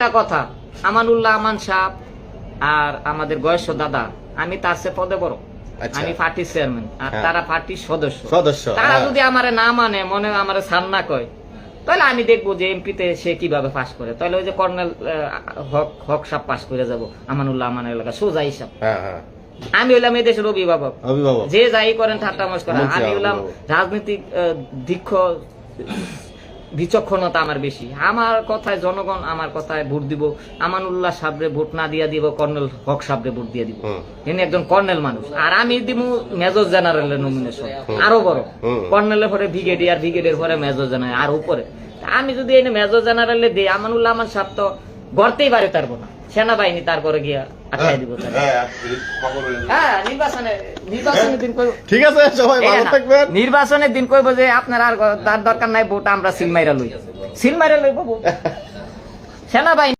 একটা কথা আমানুল্লাহ আমান সাহ আর আমাদের বয়স্ক দাদা আমি তার সে পদে বড় আচ্ছা। আমি পার্টির চেয়ারম্যান আর হ্যাঁ। তারা পার্টির সদস্য সদস্য, তারা হ্যাঁ। যদি আমারে না মানে মনে আমারে সার না কয় তাহলে আমি দেখব যে এমপিতে সে কীভাবে পাশ করে তাহলে ওই যে কর্নেল হক হক সাহ পাশ করে যাব আমানুল্লাহ আমান এলাকা সোজা হিসাব হ্যাঁ আমি হইলাম এই দেশের অভিভাবক অভিভাবক যে যাই করেন ঠাট্টা মস্করা আমি হলাম অভিভাবক। রাজনৈতিক দীক্ষ বিচক্ষণতা আমার বেশি। আমার কথায় জনগণ আমার কথায় ভোট দিব আমানুল্লাহ সাবরে ভোট না দিয়া দিব কর্নেল হক সাবরে ভোট দিয়ে দিব। তিনি ইনি একজন কর্নেল মানুষ। আর আমি দিব মেজর জেনারেলের নমিনেশন আরও বড়। কর্নেলের পরে ব্রিগেডিয়ার ব্রিগেডিয়ার পরে মেজর জেনারেল। আর উপরে। আমি যদি এনে মেজর জেনারেলে দিই আমানুল্লাহ আমার সাহেব তো গড়তেই পারে পারব না। সেনাবাহিনী তারপরে গিয়া আটকাই দিব। হ্যাঁ নির্বাচনে নির্বাচনের দিন কই ঠিক আছে সবাই ভালো থাকবেন। নির্বাচনের দিন কইব যে আপনার আর তার দরকার নাই ভোট আমরা সিলমাইরা লই। সিলমাইরা লইব সেনাবাহিনী